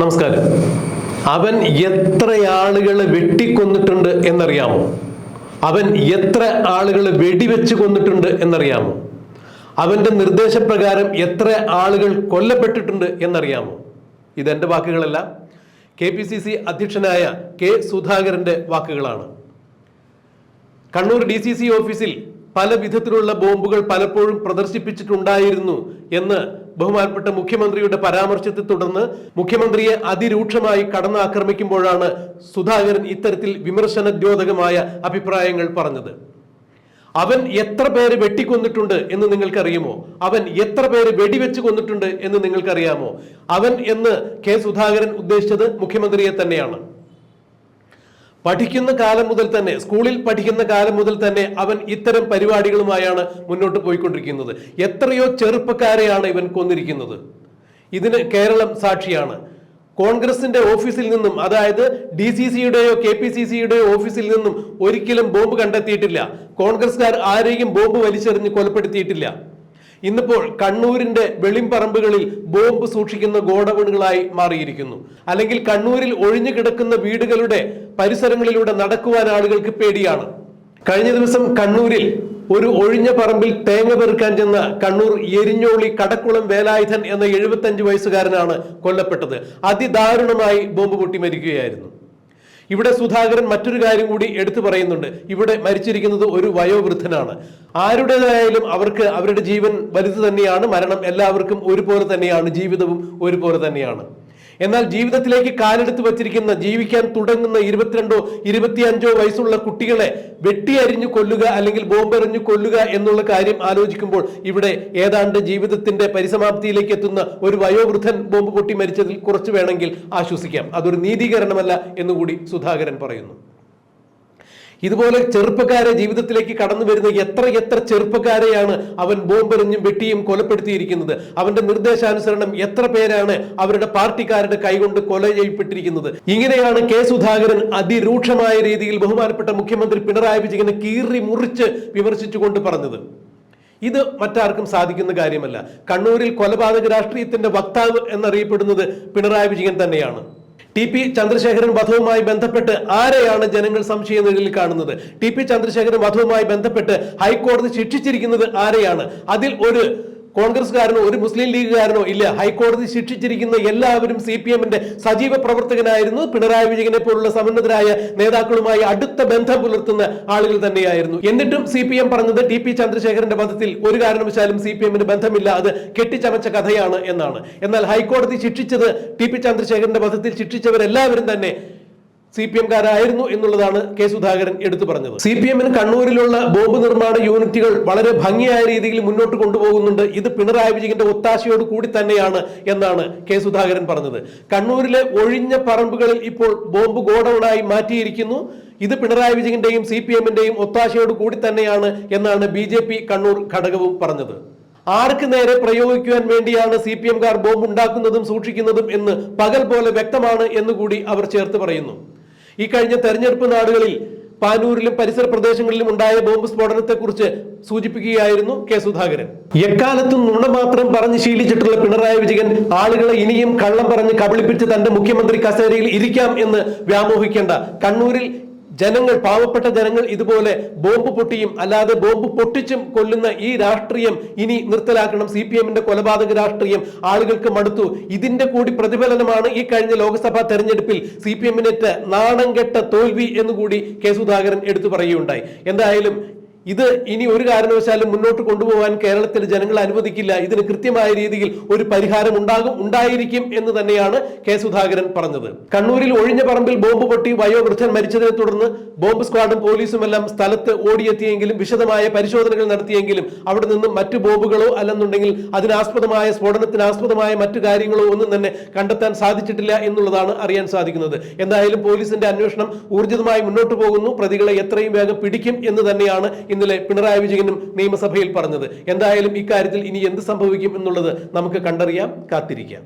നമസ്കാരം. അവൻ എത്ര ആളുകളെ വെട്ടിക്കൊന്നിട്ടുണ്ട് എന്നറിയാമോ? അവൻ എത്ര ആളുകളെ വെടിവെച്ച് കൊന്നിട്ടുണ്ട് എന്നറിയാമോ? അവന്റെ നിർദ്ദേശപ്രകാരം എത്ര ആളുകൾ കൊല്ലപ്പെട്ടിട്ടുണ്ട് എന്നറിയാമോ? ഇതെന്റെ വാക്കുകളല്ല. കെ പി സി സി അധ്യക്ഷനായ കെ സുധാകരന്റെ വാക്കുകളാണ്. കണ്ണൂർ ഡി സി സി ഓഫീസിൽ പല വിധത്തിലുള്ള ബോംബുകൾ പലപ്പോഴും പ്രദർശിപ്പിച്ചിട്ടുണ്ടായിരുന്നു എന്ന് ബഹുമാനപ്പെട്ട മുഖ്യമന്ത്രിയുടെ പരാമർശത്തെ തുടർന്ന് മുഖ്യമന്ത്രിയെ അതിരൂക്ഷമായി കടന്നാക്രമിക്കുമ്പോഴാണ് സുധാകരൻ ഇത്തരത്തിൽ വിമർശനദ്യോതകമായ അഭിപ്രായങ്ങൾ പറഞ്ഞത്. അവൻ എത്ര പേര് വെട്ടിക്കൊന്നിട്ടുണ്ട് എന്ന് നിങ്ങൾക്കറിയുമോ? അവൻ എത്ര പേര് വെടിവെച്ച് കൊന്നിട്ടുണ്ട് എന്ന് നിങ്ങൾക്കറിയാമോ? അവൻ എന്ന് കെ സുധാകരൻ ഉദ്ദേശിച്ചത് മുഖ്യമന്ത്രിയെ തന്നെയാണ്. പഠിക്കുന്ന കാലം മുതൽ തന്നെ സ്കൂളിൽ പഠിക്കുന്ന കാലം മുതൽ തന്നെ അവൻ ഇത്തരം പരിപാടികളുമായാണ് മുന്നോട്ട് പോയിക്കൊണ്ടിരിക്കുന്നത്. എത്രയോ ചെറുപ്പക്കാരെയാണ് ഇവൻ കൊന്നിരിക്കുന്നത്. ഇതിന് കേരളം സാക്ഷിയാണ്. കോൺഗ്രസിന്റെ ഓഫീസിൽ നിന്നും അതായത് ഡി സി സിയുടെയോ കെ പി സി സിയുടെയോ ഓഫീസിൽ നിന്നും ഒരിക്കലും ബോംബ് കണ്ടെത്തിയിട്ടില്ല. കോൺഗ്രസ്സുകാർ ആരെയും ബോംബ് വലിച്ചെറിഞ്ഞ് കൊലപ്പെടുത്തിയിട്ടില്ല. ഇന്നിപ്പോൾ കണ്ണൂരിന്റെ വെളിമ്പറമ്പുകളിൽ ബോംബ് സൂക്ഷിക്കുന്ന ഗോഡവണുകളായി മാറിയിരിക്കുന്നു. അല്ലെങ്കിൽ കണ്ണൂരിൽ ഒഴിഞ്ഞു കിടക്കുന്ന വീടുകളുടെ പരിസരങ്ങളിലൂടെ നടക്കുവാൻ ആളുകൾക്ക് പേടിയാണ്. കഴിഞ്ഞ ദിവസം കണ്ണൂരിൽ ഒരു ഒഴിഞ്ഞ പറമ്പിൽ തേങ്ങ പെറുക്കാൻ ചെന്ന കണ്ണൂർ എരിഞ്ഞോളി കടക്കുളം വേലായുധൻ എന്ന എഴുപത്തഞ്ച് വയസ്സുകാരനാണ് കൊല്ലപ്പെട്ടത്. അതിദാരുണമായി ബോംബ് പൊട്ടി മരിക്കുകയായിരുന്നു. ഇവിടെ സുധാകരൻ മറ്റൊരു കാര്യം കൂടി എടുത്തു പറയുന്നുണ്ട്. ഇവിടെ മരിച്ചിരിക്കുന്നത് ഒരു വയോവൃദ്ധനാണ്. ആരുടേതായാലും അവർക്ക് അവരുടെ ജീവൻ വലുത് തന്നെയാണ് മരണം എല്ലാവർക്കും ഒരുപോലെ തന്നെയാണ് ജീവിതവും ഒരുപോലെ തന്നെയാണ്. എന്നാൽ ജീവിതത്തിലേക്ക് കാലെടുത്ത് വച്ചിരിക്കുന്ന ജീവിക്കാൻ തുടങ്ങുന്ന ഇരുപത്തിരണ്ടോ ഇരുപത്തിയഞ്ചോ വയസ്സുള്ള കുട്ടികളെ വെട്ടിയരിഞ്ഞു കൊല്ലുക അല്ലെങ്കിൽ ബോംബെറിഞ്ഞു കൊല്ലുക എന്നുള്ള കാര്യം ആലോചിക്കുമ്പോൾ ഇവിടെ ഏതാണ്ട് ജീവിതത്തിന്റെ പരിസമാപ്തിയിലേക്ക് എത്തുന്ന ഒരു വയോവൃദ്ധൻ ബോംബ് പൊട്ടി മരിച്ചതിൽ കുറച്ച് വേണമെങ്കിൽ ആശ്വസിക്കാം. അതൊരു നീതീകരണമല്ല എന്നുകൂടി സുധാകരൻ പറയുന്നു. ഇതുപോലെ ചെറുപ്പക്കാരെ ജീവിതത്തിലേക്ക് കടന്നു വരുന്ന എത്ര എത്ര ചെറുപ്പക്കാരെയാണ് അവൻ ബോംബെറിഞ്ഞും വെട്ടിയും കൊലപ്പെടുത്തിയിരിക്കുന്നത്? അവന്റെ നിർദ്ദേശാനുസരണം എത്ര പേരാണ് അവരുടെ പാർട്ടിക്കാരുടെ കൈകൊണ്ട് കൊല ചെയ്യപ്പെട്ടിരിക്കുന്നത്? ഇങ്ങനെയാണ് കെ സുധാകരൻ അതിരൂക്ഷമായ രീതിയിൽ ബഹുമാനപ്പെട്ട മുഖ്യമന്ത്രി പിണറായി വിജയനെ കീറി മുറിച്ച് വിമർശിച്ചുകൊണ്ട് പറഞ്ഞത്. ഇത് മറ്റാർക്കും സാധിക്കുന്ന കാര്യമല്ല. കണ്ണൂരിൽ കൊലപാതക രാഷ്ട്രീയത്തിന്റെ വക്താവ് എന്നറിയപ്പെടുന്നത് പിണറായി വിജയൻ തന്നെയാണ്. ടി പി ചന്ദ്രശേഖരൻ വധവുമായി ബന്ധപ്പെട്ട് ആരെയാണ് ജനങ്ങൾ സംശയ നിഴലിൽ കാണുന്നത്? ടി പി ചന്ദ്രശേഖരൻ വധവുമായി ബന്ധപ്പെട്ട് ഹൈക്കോടതി ശിക്ഷിച്ചിരിക്കുന്നത് ആരെയാണ്? അതിൽ ഒരു കോൺഗ്രസ്കാരനോ ഒരു മുസ്ലിം ലീഗുകാരനോ ഇല്ല. ഹൈക്കോടതി ശിക്ഷിച്ചിരിക്കുന്ന എല്ലാവരും സി പി എമ്മിന്റെ സജീവ പ്രവർത്തകനായിരുന്നു. പിണറായി വിജയനെ പോലുള്ള സമന്നതരായ നേതാക്കളുമായി അടുത്ത ബന്ധം പുലർത്തുന്ന ആളുകൾ തന്നെയായിരുന്നു. എന്നിട്ടും സി പി എം പറഞ്ഞത് ടി പി ചന്ദ്രശേഖരന്റെ വധത്തിൽ ഒരു കാരണവശാലും സി പി എമ്മിന് ബന്ധമില്ല. അത് കെട്ടിച്ചമച്ച കഥയാണ് എന്നാണ്. എന്നാൽ ഹൈക്കോടതി ശിക്ഷിച്ചത് ടി പി ചന്ദ്രശേഖരന്റെ വധത്തിൽ ശിക്ഷിച്ചവരെല്ലാവരും തന്നെ സി പി എംകാരായിരുന്നു എന്നുള്ളതാണ് കെ സുധാകരൻ എടുത്തു പറഞ്ഞത്. സി പി എമ്മിന് കണ്ണൂരിലുള്ള ബോംബ് നിർമ്മാണ യൂണിറ്റുകൾ വളരെ ഭംഗിയായ രീതിയിൽ മുന്നോട്ട് കൊണ്ടുപോകുന്നുണ്ട്. ഇത് പിണറായി വിജയന്റെ ഒത്താശയോട് കൂടി തന്നെയാണ് എന്നാണ് കെ സുധാകരൻ പറഞ്ഞത്. കണ്ണൂരിലെ ഒഴിഞ്ഞ പറമ്പുകളിൽ ഇപ്പോൾ ബോംബ് ഗോഡൌണായി മാറ്റിയിരിക്കുന്നു. ഇത് പിണറായി വിജയന്റെയും സി പി എമ്മിന്റെയും ഒത്താശയോട് കൂടി തന്നെയാണ് എന്നാണ് ബി ജെ പി കണ്ണൂർ ഘടകവും പറഞ്ഞത്. ആർക്ക് നേരെ പ്രയോഗിക്കുവാൻ വേണ്ടിയാണ് സി പി എംകാർ ബോംബ് ഉണ്ടാക്കുന്നതും സൂക്ഷിക്കുന്നതും എന്ന് പകൽ പോലെ വ്യക്തമാണ് എന്നുകൂടി അവർ ചേർത്ത് പറയുന്നു. ഈ കഴിഞ്ഞ തെരഞ്ഞെടുപ്പ് നാടുകളിൽ പാനൂരിലും പരിസര പ്രദേശങ്ങളിലും ഉണ്ടായ ബോംബ് സ്ഫോടനത്തെക്കുറിച്ച് സൂചിപ്പിക്കുകയായിരുന്നു കെ സുധാകരൻ. എക്കാലത്തും നുണ മാത്രം പറഞ്ഞ് ശീലിച്ചിട്ടുള്ള പിണറായി വിജയൻ ആളുകളെ ഇനിയും കള്ളം പറഞ്ഞ് കബളിപ്പിച്ച് തന്റെ മുഖ്യമന്ത്രി കസേരയിൽ ഇരിക്കാം എന്ന് വ്യാമോഹിക്കേണ്ട. കണ്ണൂരിൽ ജനങ്ങൾ പാവപ്പെട്ട ജനങ്ങൾ ഇതുപോലെ ബോംബ് പൊട്ടിയും അല്ലാതെ ബോംബ് പൊട്ടിച്ചും കൊല്ലുന്ന ഈ രാഷ്ട്രീയം ഇനി നിർത്തലാക്കണം. സി പി എമ്മിന്റെ കൊലപാതക രാഷ്ട്രീയം ആളുകൾക്ക് മടുത്തു. ഇതിന്റെ കൂടി പ്രതിഫലനമാണ് ഈ കഴിഞ്ഞ ലോക്സഭാ തെരഞ്ഞെടുപ്പിൽ സി പി എമ്മിനേറ്റ നാണം കെട്ട തോൽവി എന്നുകൂടി കെ സുധാകരൻ എടുത്തു പറയുകയുണ്ടായി. എന്തായാലും ഇത് ഇനി ഒരു കാരണവശാലും മുന്നോട്ട് കൊണ്ടുപോകാൻ കേരളത്തിലെ ജനങ്ങൾ അനുവദിക്കില്ല. ഇതിന് കൃത്യമായ രീതിയിൽ ഒരു പരിഹാരം ഉണ്ടാകും ഉണ്ടായിരിക്കും എന്ന് തന്നെയാണ് കെ സുധാകരൻ പറഞ്ഞത്. കണ്ണൂരിൽ ഒഴിഞ്ഞ പറമ്പിൽ ബോംബ് പൊട്ടി വയോവൃദ്ധൻ മരിച്ചതിനെ തുടർന്ന് ബോംബ് സ്ക്വാഡും പോലീസും എല്ലാം സ്ഥലത്ത് ഓടിയെത്തിയെങ്കിലും വിശദമായ പരിശോധനകൾ നടത്തിയെങ്കിലും അവിടെ നിന്നും മറ്റു ബോംബുകളോ അല്ലെന്നുണ്ടെങ്കിൽ അതിനാസ്പദമായ സ്ഫോടനത്തിനാസ്പദമായ മറ്റു കാര്യങ്ങളോ ഒന്നും തന്നെ കണ്ടെത്താൻ സാധിച്ചിട്ടില്ല എന്നുള്ളതാണ് അറിയാൻ സാധിക്കുന്നത്. എന്തായാലും പോലീസിന്റെ അന്വേഷണം ഊർജിതമായി മുന്നോട്ട് പോകുന്നു. പ്രതികളെ എത്രയും വേഗം പിടിക്കും എന്ന് തന്നെയാണ് ഇന്നലെ പിണറായി വിജയനും നിയമസഭയിൽ പറഞ്ഞത്. എന്തായാലും ഇക്കാര്യത്തിൽ ഇനി എന്ത് സംഭവിക്കും എന്നുള്ളത് നമുക്ക് കണ്ടറിയാം കാത്തിരിക്കാം.